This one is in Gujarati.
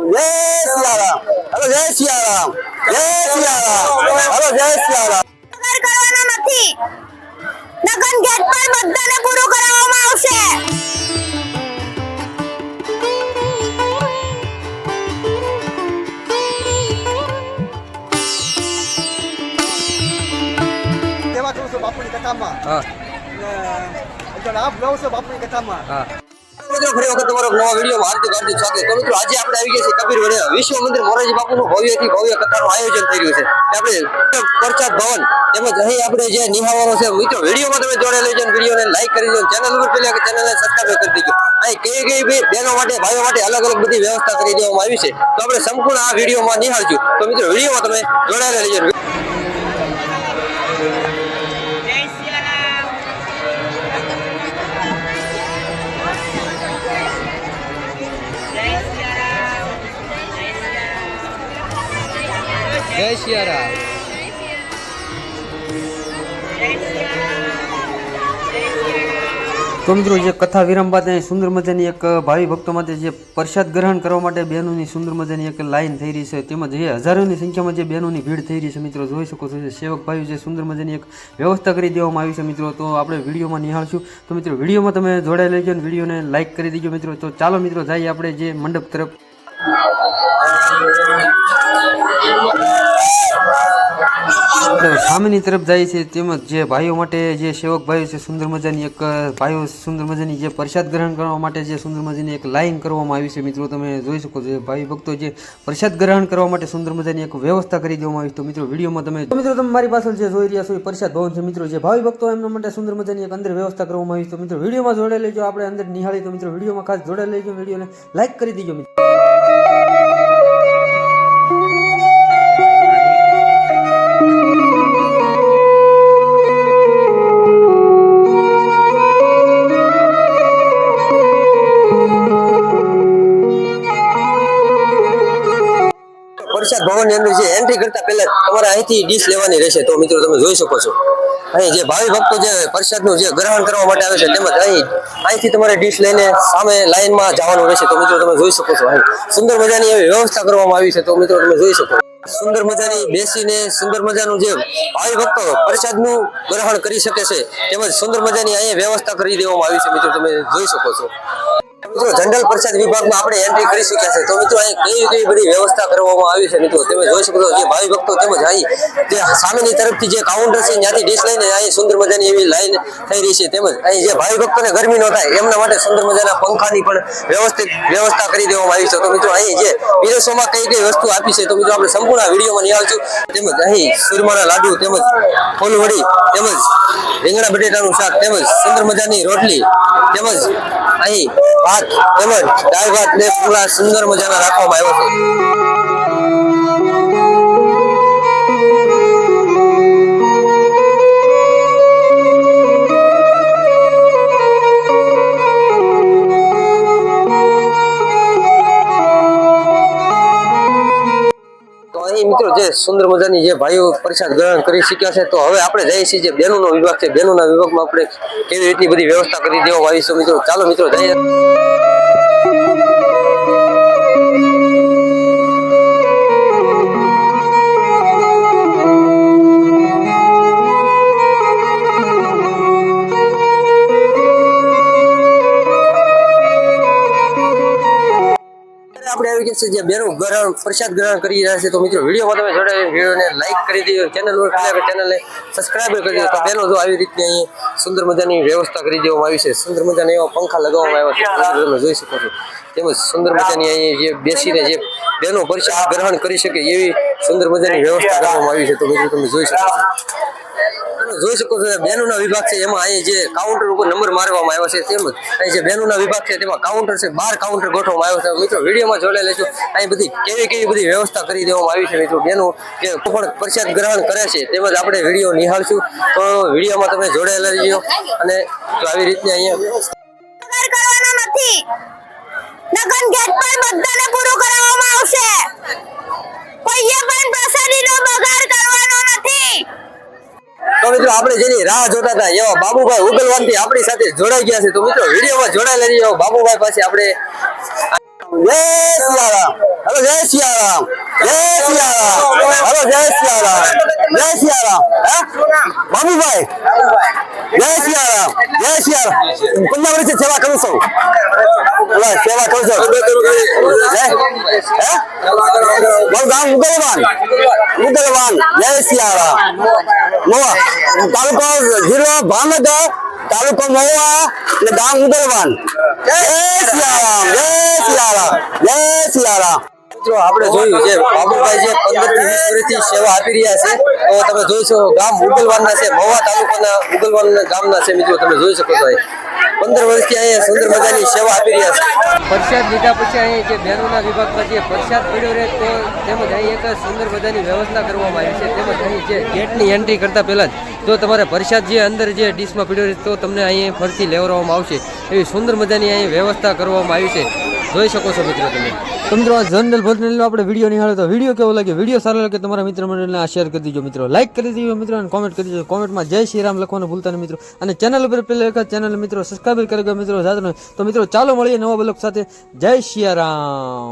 જય સિયારામ. હલો જય સિયારામ. જય સિયારામ. હલો જય સિયારામ. કરવાનો નથી. લગન ગેટ પર બધાને પૂરું કરાવવામાં આવશે. સેવા કરું છું બાપુની કથામાં. આપ લઉં છું બાપુની કથામાં. હા. મિત્રો ફરી વીડિયો હાર્દિક હાર્દિક તો મિત્રો, આજે આપણે છે. આપણે પ્રસાદ ભવન તમે કરી દો ચેનલ ઉપર કે ચેનલને સબસ્ક્રાઇબ કરી દેજો. કઈ કઈ બી બહેનો માટે, ભાઈઓ માટે અલગ અલગ બધી વ્યવસ્થા કરી દેવામાં આવી છે. તો આપણે સંપૂર્ણ આ વિડીયોમાં નિહાળશું. તો મિત્રો, વિડીયોમાં તમે જોડાયેલા લેજો જય સિયારામ તો મિત્રો, જે કથા વિરામ બાદ સુંદર મજાની એક ભાવિ ભક્તો માટે જે પ્રસાદ ગ્રહણ કરવા માટે બહેનોની સુંદર મજાની એક લાઈન થઈ રહી છે, તેમજ જે હજારોની સંખ્યામાં જે બહેનોની ભીડ થઈ રહી છે, મિત્રો, જોઈ શકો છો સેવક ભાઈઓ જે સુંદર મજાની એક વ્યવસ્થા કરી દેવામાં આવી છે, મિત્રો, તો આપણે વિડીયોમાં નિહાળશું. તો મિત્રો, વિડીયોમાં તમે જોડાઈ લેજો અને વિડીયોને લાઈક કરી દેજો, મિત્રો. તો ચાલો, મિત્રો, જઈએ આપણે જે મંડપ તરફ. સામેની તરફ જાય છે તેમજ જે ભાઈઓ માટે જે સેવક ભાઈઓ છે સુંદર મજાની એક ભાઈઓ સુંદર મજાની જે પ્રસાદ ગ્રહણ કરવા માટે જે સુંદર મજાની એક લાઈન કરવામાં આવી છે. મિત્રો, તમે જોઈ શકો છો ભાઈ ભક્તો જે પ્રસાદ ગ્રહણ કરવા માટે સુંદર મજાની એક વ્યવસ્થા કરી દેવામાં આવી તો મિત્રો, વિડીયોમાં તમે મિત્રો, તમે મારી પાછળ જે જોઈ રહ્યા છો એ પ્રસાદ ભવન છે. મિત્રો, જે ભાઈ ભક્તો એમના માટે સુંદર મજાની એક અંદર વ્યવસ્થા કરવામાં આવી તો મિત્રો, વિડીયોમાં જોડાઈ લેજો. આપણે અંદર નિહાળી તો મિત્રો, વિડીયોમાં ખાસ જોડાઈ લેજો. વિડીયોને લાઈક કરી દેજો મિત્રો. પ્રસાદ અંદર જે એન્ટ્રી કરતા પહેલા તમારે અહીંથી ડીશ લેવાની રહેશે. તો મિત્રો તમે જોઈ શકો છો. અહીં જે ભાવિ ભક્તો જે પ્રસાદનું જે ગ્રહણ કરવા માટે આવે છે તેમજ અહીં, અહીંથી તમારે ડીશ લઈને સામે લાઈનમાં જવાનું રહેશે. તો મિત્રો તમે જોઈ શકો છો અહીં. સુંદર મજાની એવી વ્યવસ્થા કરવામાં આવી છે. તો મિત્રો તમે જોઈ શકો સુંદર મજાની બેસીને સુંદર મજાનું જે ભાવિ ભક્તો પ્રસાદનું ગ્રહણ કરી શકે છે. તેમજ સુંદર મજાની અહીંયા વ્યવસ્થા કરી દેવામાં આવી છે. મિત્રો તમે જોઈ શકો છો. મિત્રો જનરલ પ્રસાદ વિભાગમાં આપણે એન્ટ્રી કરી શક્યા છે, તો મિત્રો અહીં કઈ કઈ બધી વ્યવસ્થા કરવામાં આવી છે મિત્રો? તમે જોઈ શકો જે ભાવિ ભક્તો તેમજ અહીં જે સામેની તરફથી જે કાઉન્ટર છે, ત્યાંથી ડીશ લઈને અહીં સુંદર મજાની એવી લાઈન થઈ રહી છે. તેમજ અહીં જે ભાવિ ભક્તોને ગરમી ન થાય, એમના માટે સુંદર મજાના પંખાની પણ વ્યવસ્થિત વ્યવસ્થા કરી દેવામાં આવી છે. તો મિત્રો અહીં જે વિદેશોમાં કઈ કઈ વસ્તુ આપી છે, તો મિત્રો આપણે સંપૂર્ણ વિડીયોમાં નિહાળશું. તેમજ અહીં સુરમાના લાડુ, તેમજ ફૂલવડી, તેમજ રીંગણા બટેટાનું શાક તેમજ સુંદર મજાની રોટલી તેમજ અહીં ભાત તેમજ દાળ ભાત ને પૂરા સુંદર મજાના રાખવામાં આવ્યો છે. તો મિત્રો જે સુંદર મજાની જે ભાઈઓ પ્રસાદ ગ્રહણ કરી શક્યા છે, તો હવે આપણે જઈએ છીએ જે બહેનોનો વિભાગ છે. બહેનોના વિભાગમાં આપણે કેવી રીતની બધી વ્યવસ્થા કરી દેવામાં આવી મિત્રો. ચાલો મિત્રો, જઈએ. આવી ગયા છે. જે બેનો ગ્રહણ, પ્રસાદ ગ્રહણ કરી રહ્યા છે. તો મિત્રો, વિડીયોમાં તમે જોડાય વિડીયોને લાઈક કરી દીધો. ચેનલ પર ચેનલને સબસ્ક્રાઈબ કરી દીધો. બેનો જો આવી રીતની અહીં સુંદર મજાની વ્યવસ્થા કરી દેવામાં આવી છે. સુંદર મજાના એવા પંખા લગાવવામાં આવ્યા છે. તમે જોઈ શકો છો. તેમજ સુંદર મજાની અહીં જે બેસીને જે બેનો પ્રસાદ ગ્રહણ કરી શકે એવી સુંદર મજાની વ્યવસ્થા કરવામાં આવી છે. તો મિત્રો તમે જોઈ શકો છો. જોઈ શકો છો બેનુના વિભાગ છે, એમાં અહીં જે કાઉન્ટર ઉપર નંબર મારવામાં આવ્યો છે, તેમજ અહીં જે બેનુના વિભાગ છે, તેમાં કાઉન્ટર છે, બાર કાઉન્ટર ગોઠવવામાં આવ્યો છે. મિત્રો, વિડીયોમાં જોડે લેજો, અહીં બધી કેવી કેવી બધી વ્યવસ્થા કરી દેવામાં આવી છે, મિત્રો. બહેનો જે પણ પ્રસાદ ગ્રહણ કરે છે, તેમજ આપણે વીડિયો નિહાળશું. તો વિડીયોમાં તમે જોડાયેલા રહેજો અને તો આવી રીતે અહીંયા લગન બધાને પૂરું કરાવવામાં આવશે. કોઈએ પણ પ્રસાદીનો બગાડ તો મિત્રો આપણે જેની રાહ જોતા હતા એવા બાબુભાઈ ઉગલવાનથી આપણી સાથે જોડાઈ ગયા છે. તો મિત્રો વિડીયોમાં જોડાયેલા રહીજો બાબુભાઈ પાસે આપણે જય સિયારામ હલો જય સિયારામ જય સિયારામ હલો જય સિયારામ જય સિયારામ હે? બાબુભાઈ. જય સિયારામ જય સિયારામ કેટલા વર્ષે સેવા કરું છું. સેવા કરું છું. હે? મારું ગામ મુગલવાન. મુગલવાન. જય સિયારામ મોવા. તાલુકો જિલ્લો ભાવનગર, તાલુકો મોવા ને ગામ મુગલવાન. જય સિયારામ જય સિયારામ જય સિયારામ મિત્રો, આપણે જોયું છે બાબુભાઈ જે પંદરથી વીસ વર્ષથી સેવા આપી રહ્યા છે. તો તમે જોઈ શકો, ગામ મુગલવાનના છે મહુવા તાલુકાના મુગલવાન ગામના છે. મિત્રો, તમે જોઈ શકો છો. પંદર વર્ષથી અહીંયા સુંદર મજાની સેવા આપી રહ્યા છે. પ્રસાદ લીધા પછી અહીંયા જે બહેનોના વિભાગમાં જે પ્રસાદ પડ્યો રહે તો તેમજ અહીં એક સુંદર મજાની વ્યવસ્થા કરવામાં આવી છે. તેમજ અહીં જે ગેટની એન્ટ્રી કરતા પહેલા જ જો તમારે પ્રસાદ જે અંદર જે ડીશમાં પડ્યો રહે તો તમને અહીં ફરતી લેવડાવવામાં આવશે. એવી સુંદર મજાની અહીં વ્યવસ્થા કરવામાં આવી છે. જોઈ શકો છો મિત્રો તમે. તો મિત્રો, આ જનરલ ભોજનનો આપણે વીડિયો નિહાળો તો વીડિયો કેવો લાગે વીડિયો સારો લાગે તમારા મિત્ર મંડળને આ શેર કરી દીજો મિત્રો. લાઈક કરી દીજો મિત્રો અને કોમેન્ટ કરી દીજો. કોમેન્ટમાં જય શ્રી રામ લખવાનું ભૂલતા નહીં મિત્રો. અને ચેનલ ઉપર પહેલા એક ચેનલ મિત્રો સબસ્ક્રાઈબ કરી મિત્રો સાથે તો મિત્રો ચાલો મળીએ નવા બ્લોક સાથે. જય શ્રી રામ